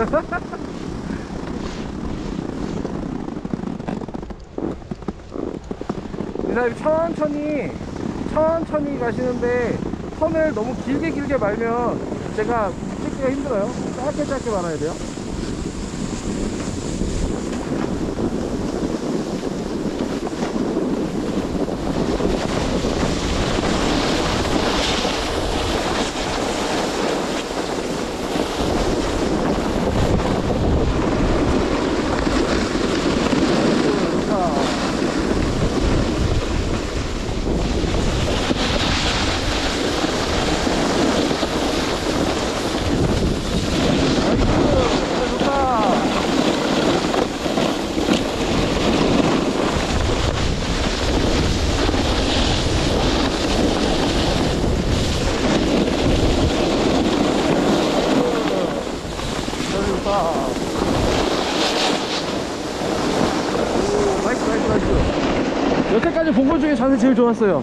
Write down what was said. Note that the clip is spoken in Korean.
이사님 천천히 천천히 가시는데 선을 너무 길게 길게 말면 제가 찍기가 힘들어요. 짧게 짧게 말아야 돼요 자. 나이스 좋다 아주 좋다 오 나이스 나이스 나이스. 여태까지 본 것 중에 자세 제일 좋았어요